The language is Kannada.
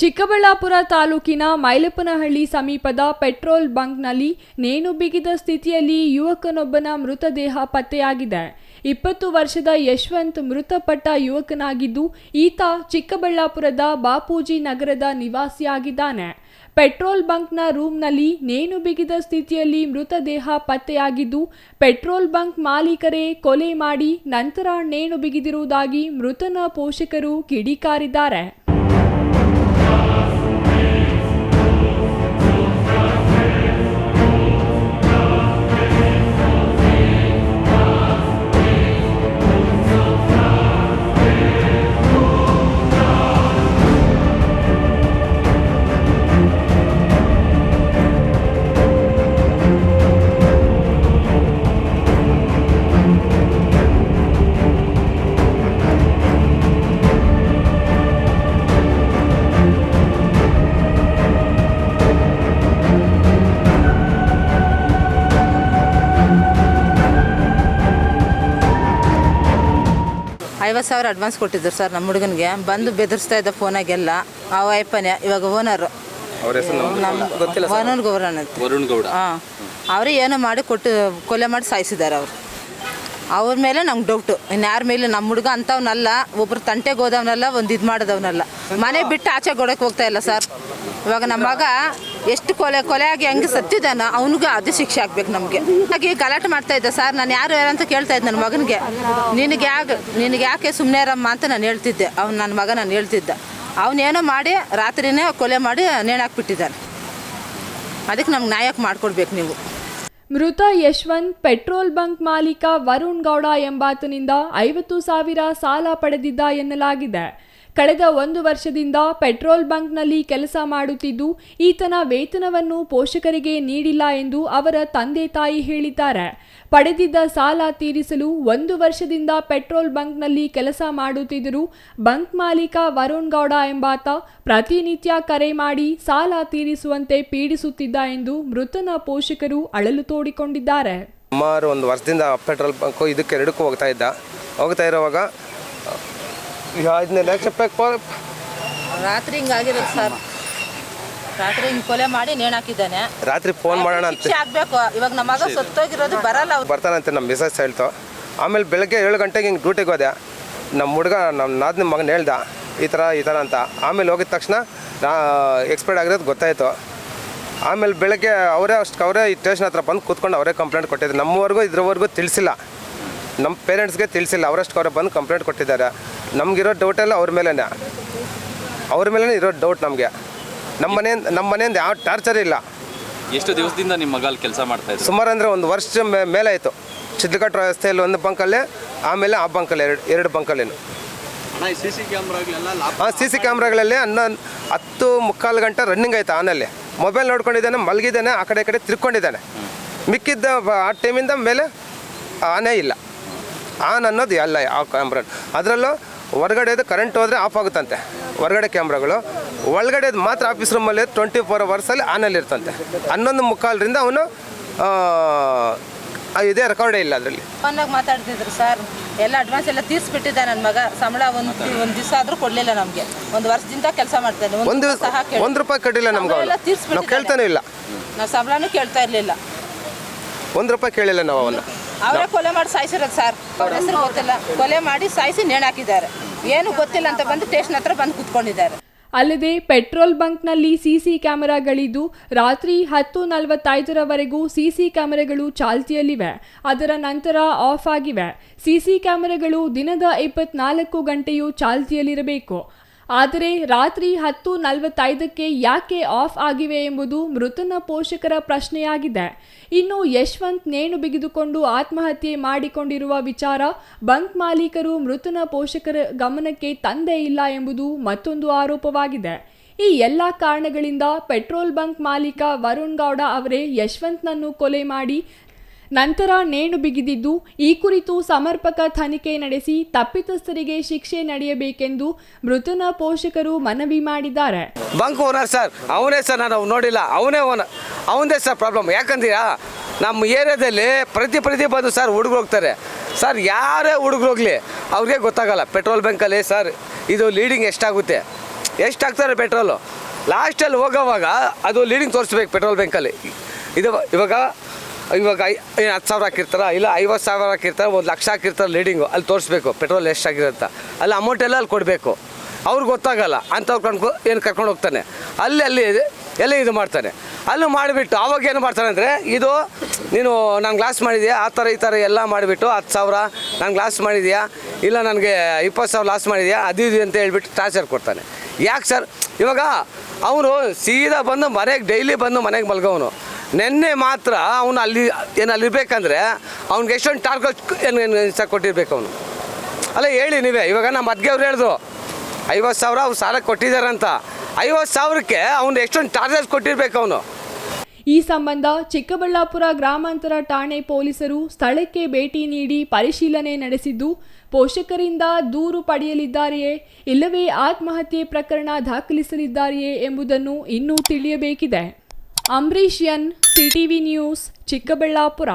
ಚಿಕ್ಕಬಳ್ಳಾಪುರ ತಾಲೂಕಿನ ಮೈಲಪ್ಪನಹಳ್ಳಿ ಸಮೀಪದ ಪೆಟ್ರೋಲ್ ಬಂಕ್ನಲ್ಲಿ ನೇಣು ಬಿಗಿದ ಸ್ಥಿತಿಯಲ್ಲಿ ಯುವಕನೊಬ್ಬನ ಮೃತದೇಹ ಪತ್ತೆಯಾಗಿದೆ. ಇಪ್ಪತ್ತು ವರ್ಷದ ಯಶವಂತ್ ಮೃತಪಟ್ಟ ಯುವಕನಾಗಿದ್ದು, ಈತ ಚಿಕ್ಕಬಳ್ಳಾಪುರದ ಬಾಪೂಜಿ ನಗರದ ನಿವಾಸಿಯಾಗಿದ್ದಾನೆ. ಪೆಟ್ರೋಲ್ ಬಂಕ್ನ ರೂಮ್ನಲ್ಲಿ ನೇಣು ಬಿಗಿದ ಸ್ಥಿತಿಯಲ್ಲಿ ಮೃತದೇಹ ಪತ್ತೆಯಾಗಿದ್ದು, ಪೆಟ್ರೋಲ್ ಬಂಕ್ ಮಾಲೀಕರೇ ಕೊಲೆ ಮಾಡಿ ನಂತರ ನೇಣು ಬಿಗಿದಿರುವುದಾಗಿ ಮೃತನ ಪೋಷಕರು ಕಿಡಿಕಾರಿದ್ದಾರೆ. ಐವತ್ತು ಸಾವಿರ ಅಡ್ವಾನ್ಸ್ ಕೊಟ್ಟಿದ್ರು ಸರ್ ನಮ್ಮ ಹುಡುಗನಿಗೆ. ಬಂದು ಬೆದರಿಸ್ತಾ ಇದ್ದ ಫೋನಾಗೆಲ್ಲ ಆ ವೈಪನ್ಯ ಇವಾಗ ಓನರು ನಮ್ಮ ವರುಣ್ ಅಂತ ವರುಣ್ ಗೌಡ. ಹಾಂ. ಅವರೇ ಏನೋ ಮಾಡಿ ಕೊಟ್ಟು ಕೊಲೆ ಮಾಡಿ ಸಾಯಿಸಿದ್ದಾರೆ ಅವರು. ಅವ್ರ ಮೇಲೆ ನಮ್ಗೆ ಡೌಟು ಇನ್ಯಾರ ಮೇಲೆ ನಮ್ಮ ಹುಡುಗ ಅಂಥವ್ನಲ್ಲ ಒಬ್ರು ತಂಟೆಗೆ ಹೋದವನಲ್ಲ ಒಂದು ಇದು ಮಾಡಿದವನಲ್ಲ. ಮನೆ ಬಿಟ್ಟು ಆಚೆ ಗೋಡಕ್ಕೆ ಹೋಗ್ತಾ ಇಲ್ಲ ಸರ್ ಇವಾಗ ನಮ್ಮ ಮಗ ಎಷ್ಟು ಕೊಲೆ ಕೊಲೆ ಆಗಿ ಹೆಂಗೆ ಸತ್ತಿದ್ದಾನ ಅವನಿಗೂ ಅದು ಶಿಕ್ಷೆ ಆಗ್ಬೇಕು ನಮಗೆ. ಹಾಗೆ ಗಲಾಟೆ ಮಾಡ್ತಾ ಇದ್ದೆ ಸರ್, ನಾನು ಯಾರು ಯಾರು ಅಂತ ಕೇಳ್ತಾ ಇದ್ದೆ ನನ್ನ ಮಗನಿಗೆ. ನಿನಗೆ ಯಾಕೆ ನಿನಗೆ ಯಾಕೆ ಸುಮ್ಮನೆ ಇರಮ್ಮ ಅಂತ ನಾನು ಹೇಳ್ತಿದ್ದೆ. ಅವ್ನು ನನ್ನ ಮಗ ನಾನು ಹೇಳ್ತಿದ್ದೆ. ಅವನೇನೋ ಮಾಡಿ ರಾತ್ರಿನೇ ಕೊಲೆ ಮಾಡಿ ನೇಣಾಕ್ಬಿಟ್ಟಿದ್ದಾನೆ ಅದಕ್ಕೆ ನಮ್ಗೆ ನ್ಯಾಯಕ್ಕೆ ಮಾಡಿಕೊಡ್ಬೇಕು ನೀವು. ಮೃತ ಯಶವಂತ್ ಪೆಟ್ರೋಲ್ ಬಂಕ್ ಮಾಲೀಕ ವರುಣ್ ಗೌಡ ಎಂಬಾತನಿಂದ ಐವತ್ತು ಸಾವಿರ ಸಾಲ ಪಡೆದಿದ್ದ ಎನ್ನಲಾಗಿದೆ. ಕಳೆದ ಒಂದು ವರ್ಷದಿಂದ ಪೆಟ್ರೋಲ್ ಬಂಕ್ನಲ್ಲಿ ಕೆಲಸ ಮಾಡುತ್ತಿದ್ದು, ಈತನ ವೇತನವನ್ನು ಪೋಷಕರಿಗೆ ನೀಡಿಲ್ಲ ಎಂದು ಅವರ ತಂದೆ ತಾಯಿ ಹೇಳಿದ್ದಾರೆ. ಪಡೆದಿದ್ದ ಸಾಲ ತೀರಿಸಲು ಒಂದು ವರ್ಷದಿಂದ ಪೆಟ್ರೋಲ್ ಬಂಕ್ನಲ್ಲಿ ಕೆಲಸ ಮಾಡುತ್ತಿದ್ದರು, ಬಂಕ್ ಮಾಲೀಕ ವರುಣ್ ಗೌಡ ಎಂಬಾತ ಪ್ರತಿನಿತ್ಯ ಕರೆ ಮಾಡಿ ಸಾಲ ತೀರಿಸುವಂತೆ ಪೀಡಿಸುತ್ತಿದ್ದ ಎಂದು ಮೃತನ ಪೋಷಕರು ಅಳಲು ತೋಡಿಕೊಂಡಿದ್ದಾರೆ. ಸುಮಾರು ಒಂದು ವರ್ಷದಿಂದ ಪೆಟ್ರೋಲ್ ಬಂಕು ಇದಕ್ಕೆ ಎರಡಕ್ಕೂ ಹೋಗ್ತಾ ಇದ್ದ. ಹೋಗ್ತಾ ಇರೋವಾಗ ಹದಿನೈದು ಲಕ್ಷ ರೂಪಾಯಿ ರಾತ್ರಿ ಹಿಂಗಾಗಿರೋದು ಸರ್. ರಾತ್ರಿ ಹಿಂಗ್ ಕೊಲೆ ಮಾಡಿ ನೇಣಾಕಿದ್ದಾನೆ ರಾತ್ರಿ ಫೋನ್ ಮಾಡೋಣ ಅಂತ. ಶಿಕ್ಷೆ ಆಗ್ಬೇಕು? ಇವಾಗ ನಮ್ಮ ಮಗ ಸತ್ತೋಗಿರೋದು ಬರಲ್ಲ ಅವ್ರು. ಬರ್ತಾನಂತೆ ನಮ್ಮ ಮಿಸಸ್ ಹೇಳ್ತು. ಆಮೇಲೆ ಬೆಳಗ್ಗೆ ಏಳು ಗಂಟೆಗೆ ಹಿಂಗೆ ಡ್ಯೂಟಿಗೆ ಹೋದೆ. ನಮ್ಮ ಹುಡುಗ ನಮ್ಮ ನಾದಿನ ಮಗನ ಹೇಳ್ದ ಈ ಥರ ಈ ಥರ ಅಂತ. ಆಮೇಲೆ ಹೋಗಿದ ತಕ್ಷಣ ನಾ ಎಕ್ಸ್ಪೈರ್ಡ್ ಆಗಿರೋದು ಗೊತ್ತಾಯಿತು. ಆಮೇಲೆ ಬೆಳಗ್ಗೆ ಅವರೇ ಅಷ್ಟು ಅವರೇ ಈ ಸ್ಟೇಷನ್ ಹತ್ರ ಬಂದು ಕೂತ್ಕೊಂಡು ಅವರೇ ಕಂಪ್ಲೇಂಟ್ ಕೊಟ್ಟಿದ್ದಾರೆ ನಮ್ಮವರೆಗೂ ಇದ್ರವರೆಗೂ ತಿಳಿಸಿಲ್ಲ. ನಮ್ಮ ಪೇರೆಂಟ್ಸ್ಗೆ ತಿಳಿಸಿಲ್ಲ. ಅವರಷ್ಟು ಅವರೇ ಬಂದು ಕಂಪ್ಲೇಂಟ್ ಕೊಟ್ಟಿದ್ದಾರೆ. ನಮಗಿರೋ ಡೌಟೆಲ್ಲ ಅವ್ರ ಮೇಲೇ ಅವ್ರ ಮೇಲೇ ಇರೋ ಡೌಟ್ ನಮಗೆ. ನಮ್ಮ ಮನೆಯಿಂದ ನಮ್ಮ ಮನೆಯಿಂದ ಯಾವ ಟಾರ್ಚರ್ ಇಲ್ಲ. ಎಷ್ಟು ದಿವಸದಿಂದ ನಿಮ್ಮ ಮಗ ಅಲ್ಲಿ ಕೆಲಸ ಮಾಡ್ತಾ ಇದ್ರು? ಸುಮಾರು ಅಂದರೆ ಒಂದು ವರ್ಷ ಮೇಲೆ ಆಯಿತು. ಚಿದ್ಲಕಟ್ ರಸ್ತೆಯಲ್ಲಿ ಒಂದು ಬಂಕಲ್ಲೇ ಆಮೇಲೆ ಆ ಬಂಕಲ್ಲಿ ಎರಡು ಎರಡು ಬಂಕಲ್ಲೇನು. ಸಿ ಸಿ ಕ್ಯಾಮ್ರಾಗಳೆಲ್ಲ ಹಾಂ ಸಿ ಸಿ ಕ್ಯಾಮ್ರಾಗಳಲ್ಲಿ ಹನ್ನೊಂದು ಹತ್ತು ಮುಕ್ಕಾಲು ಗಂಟೆ ರನ್ನಿಂಗ್ ಆಯ್ತು ಆನಲ್ಲಿ. ಮೊಬೈಲ್ ನೋಡ್ಕೊಂಡಿದ್ದಾನೆ ಮಲಗಿದ್ದಾನೆ ಆ ಕಡೆ ಈ ಕಡೆ ತಿರ್ಕೊಂಡಿದ್ದಾನೆ. ಮಿಕ್ಕಿದ್ದ ಬ- ಆ ಟೈಮಿಂದ ಮೇಲೆ ಆನೇ ಇಲ್ಲ. ಆನ್ ಅನ್ನೋದು ಎಲ್ಲ ಆ ಕ್ಯಾಮ್ರಾ ಅದರಲ್ಲೂ ಹೊರಗಡೆದು ಕರೆಂಟ್ ಹೋದರೆ ಆಫ್ ಆಗುತ್ತಂತೆ. ಹೊರಗಡೆ ಕ್ಯಾಮ್ರಾಗಳು. ಒಳಗಡೆದು ಮಾತ್ರ ಆಫೀಸ್ ರೂಮಲ್ಲಿ ಟ್ವೆಂಟಿ ಫೋರ್ ಅವರ್ಸಲ್ಲಿ ಆನಲ್ಲಿ ಇರ್ತಂತೆ. ಹನ್ನೊಂದು ಮುಕ್ಕಾಲರಿಂದ ಅವನು ಇದೇ ರೆಕಾರ್ಡೇ ಇಲ್ಲ ಅದರಲ್ಲಿ. ಫೋನಾಗಿ ಮಾತಾಡ್ತಿದ್ರು ಸರ್ ಎಲ್ಲ ಅಡ್ವಾನ್ಸ್ ಎಲ್ಲ ತೀರ್ಸ್ಬಿಟ್ಟಿದ್ದ ನನ್ನ ಮಗ. ಸಂಬಳ ಒಂದು ಒಂದು ದಿವಸ ಆದರೂ ಕೊಡಲಿಲ್ಲ ನಮಗೆ. ಒಂದು ವರ್ಷದಿಂದ ಕೆಲಸ ಮಾಡ್ತಾನೆ. ಒಂದು ದಿವ್ಸ ಸಹ ಒಂದು ರೂಪಾಯಿ ಕಟ್ಟಿಲ್ಲ ನಮ್ಗೆ ನಾವು. ಕೇಳ್ತಾನೆ ಇಲ್ಲ. ನಾವು ಸಂಬಳನೂ ಕೇಳ್ತಾ ಇರಲಿಲ್ಲ. ಒಂದು ರೂಪಾಯಿ ಕೇಳಿಲ್ಲ ನಾವು ಅವನ್ನ. ಅವರೇ ಕೊಲೆ ಮಾಡಿ ಸಾಯಿಸಿರೋದು ಸರ್ ಅವ್ರ ಹೆಸರು ಗೊತ್ತಿಲ್ಲ. ಕೊಲೆ ಮಾಡಿ ಸಾಯಿಸಿ ನೇಣಾಕಿದ್ದಾರೆ ಏನು ಗೊತ್ತಿಲ್ಲ ಅಂತ ಬಂದು ಸ್ಟೇಷನ್ ಹತ್ರ ಬಂದು ಕುತ್ಕೊಂಡಿದ್ದಾರೆ. ಅಲ್ಲದೆ ಪೆಟ್ರೋಲ್ ಬಂಕ್ನಲ್ಲಿ ಸಿಸಿ ಕ್ಯಾಮೆರಾಗಳಿದ್ದು ರಾತ್ರಿ ಹತ್ತು ನಲವತ್ತೈದರವರೆಗೂ ಸಿಸಿ ಕ್ಯಾಮೆರಾಗಳು ಚಾಲ್ತಿಯಲ್ಲಿವೆ. ಅದರ ನಂತರ ಆಫ್ ಆಗಿವೆ. ಸಿಸಿ ಕ್ಯಾಮೆರಾಗಳು ದಿನದ ಇಪ್ಪತ್ನಾಲ್ಕು ಗಂಟೆಯೂ ಚಾಲ್ತಿಯಲ್ಲಿರಬೇಕು. ಆದರೆ ರಾತ್ರಿ ಹತ್ತು ನಲವತ್ತೈದಕ್ಕೆ ಯಾಕೆ ಆಫ್ ಆಗಿವೆ ಎಂಬುದು ಮೃತನ ಪೋಷಕರ ಪ್ರಶ್ನೆಯಾಗಿದೆ. ಇನ್ನು ಯಶವಂತ್ ನೇಣು ಬಿಗಿದುಕೊಂಡು ಆತ್ಮಹತ್ಯೆ ಮಾಡಿಕೊಂಡಿರುವ ವಿಚಾರ ಬಂಕ್ ಮಾಲೀಕರು ಮೃತನ ಪೋಷಕರ ಗಮನಕ್ಕೆ ತಂದೇ ಇಲ್ಲ ಎಂಬುದು ಮತ್ತೊಂದು ಆರೋಪವಾಗಿದೆ. ಈ ಎಲ್ಲ ಕಾರಣಗಳಿಂದ ಪೆಟ್ರೋಲ್ ಬಂಕ್ ಮಾಲೀಕ ವರುಣ್ ಗೌಡ ಅವರೇ ಯಶವಂತ್ನನ್ನು ಕೊಲೆ ಮಾಡಿ ನಂತರ ನೇಣು ಬಿಗಿದಿದ್ದು, ಈ ಕುರಿತು ಸಮರ್ಪಕ ತನಿಖೆ ನಡೆಸಿ ತಪ್ಪಿತಸ್ಥರಿಗೆ ಶಿಕ್ಷೆ ನಡೆಯಬೇಕೆಂದು ಮೃತನ ಪೋಷಕರು ಮನವಿ ಮಾಡಿದ್ದಾರೆ. ಬಂಕ್ ಓನರ್ ಸರ್, ಅವನೇ ಸರ್ ನಾನು ನೋಡಿಲ್ಲ. ಅವನೇ ಓನರ್ ಅವನದೇ ಸರ್ ಪ್ರಾಬ್ಲಮ್. ಯಾಕಂತೀರಾ? ನಮ್ಮ ಏರಿಯಾದಲ್ಲಿ ಪ್ರತಿ ಪ್ರತಿ ಬಂದು ಸರ್ ಹುಡುಗರು ಹೋಗ್ತಾರೆ ಸರ್, ಯಾರೇ ಹುಡುಗರು ಹೋಗಲಿ ಅವ್ರಿಗೆ ಗೊತ್ತಾಗಲ್ಲ. ಪೆಟ್ರೋಲ್ ಬಂಕಲ್ಲಿ ಸರ್, ಇದು ಲೀಡಿಂಗ್ ಎಷ್ಟಾಗುತ್ತೆ? ಎಷ್ಟಾಗ್ತಾರೆ ಪೆಟ್ರೋಲು? ಲಾಸ್ಟಲ್ಲಿ ಹೋಗೋವಾಗ ಅದು ಲೀಡಿಂಗ್ ತೋರಿಸ್ಬೇಕು ಪೆಟ್ರೋಲ್ ಬ್ಯಾಂಕಲ್ಲಿ ಇದು ಇವಾಗ ಇವಾಗ ಐ ಏನು ಹತ್ತು ಸಾವಿರ ಹಾಕಿರ್ತಾರ? ಇಲ್ಲ ಐವತ್ತು ಸಾವಿರ ಹಾಕಿರ್ತಾರೆ, ಒಂದು ಲಕ್ಷ ಹಾಕಿರ್ತಾರೆ ಲೀಡಿಂಗು ಅಲ್ಲಿ ತೋರಿಸ್ಬೇಕು ಪೆಟ್ರೋಲ್ ಎಷ್ಟಾಗಿರುತ್ತೆ ಅಲ್ಲಿ ಅಮೌಂಟ್ ಎಲ್ಲ ಅಲ್ಲಿ ಕೊಡಬೇಕು. ಅವ್ರಿಗೆ ಗೊತ್ತಾಗಲ್ಲ. ಅಂಥವ್ರು ಕಣ್ಕೊ ಏನು ಕರ್ಕೊಂಡು ಹೋಗ್ತಾನೆ? ಅಲ್ಲಿ ಅಲ್ಲಿ ಎಲ್ಲ ಇದು ಮಾಡ್ತಾನೆ. ಅಲ್ಲೂ ಮಾಡಿಬಿಟ್ಟು ಆವಾಗ ಏನು ಮಾಡ್ತಾನೆ ಅಂದರೆ, ಇದು ನೀನು ನಾನು ಗ್ಲಾಸ್ ಮಾಡಿದ್ಯಾ? ಆ ಥರ, ಈ ಥರ ಎಲ್ಲ ಮಾಡಿಬಿಟ್ಟು ಹತ್ತು ಸಾವಿರ. ನಾನು ಗ್ಲಾಸ್ ಮಾಡಿದ್ಯಾ? ಇಲ್ಲ ನನಗೆ ಇಪ್ಪತ್ತು ಸಾವಿರ ಲಾಸ್ ಮಾಡಿದ್ಯಾ? ಅದು, ಇದು ಅಂತ ಹೇಳ್ಬಿಟ್ಟು ಟ್ರಾನ್ಸ್ಫರ್ ಕೊಡ್ತಾನೆ. ಯಾಕೆ ಸರ್ ಇವಾಗ ಅವನು ಸೀದಾ ಬಂದು ಮನೆಗೆ ಡೈಲಿ ಬಂದು ಮನೆಗೆ ಮಲ್ಗೋವನು. ನಿನ್ನೆ ಮಾತ್ರ ಅವನು ಅಲ್ಲಿ, ಏನು ಅಲ್ಲಿರ್ಬೇಕಂದ್ರೆ ಅವ್ನಿಗೆ ಎಷ್ಟೊಂದು ಟಾರ್ಗೆಟ್ ಏನು ಏನು ಕೊಟ್ಟಿರ್ಬೇಕು ಅವನು. ಅಲ್ಲ ಹೇಳಿ ನೀವೇ, ಇವಾಗ ನಮ್ಮ ಅದ್ಗೆ ಅವ್ರು ಹೇಳಿದ್ರು ಐವತ್ತು ಸಾವಿರ ಅವ್ರು ಸಾಲ ಕೊಟ್ಟಿದ್ದಾರಂತ ಐವತ್ತು ಸಾವಿರಕ್ಕೆ ಅವ್ನು ಎಷ್ಟೊಂದು ಚಾರ್ಜಸ್ ಕೊಟ್ಟಿರ್ಬೇಕು ಅವನು. ಈ ಸಂಬಂಧ ಚಿಕ್ಕಬಳ್ಳಾಪುರ ಗ್ರಾಮಾಂತರ ಠಾಣೆ ಪೊಲೀಸರು ಸ್ಥಳಕ್ಕೆ ಭೇಟಿ ನೀಡಿ ಪರಿಶೀಲನೆ ನಡೆಸಿದ್ದು, ಪೋಷಕರಿಂದ ದೂರು ಪಡೆಯಲಿದ್ದಾರೆಯೇ, ಇಲ್ಲವೇ ಆತ್ಮಹತ್ಯೆ ಪ್ರಕರಣ ದಾಖಲಿಸಲಿದ್ದಾರೆಯೇ ಎಂಬುದನ್ನು ಇನ್ನೂ ತಿಳಿಯಬೇಕಿದೆ. Ambareesh N CTV news Chikkaballapur.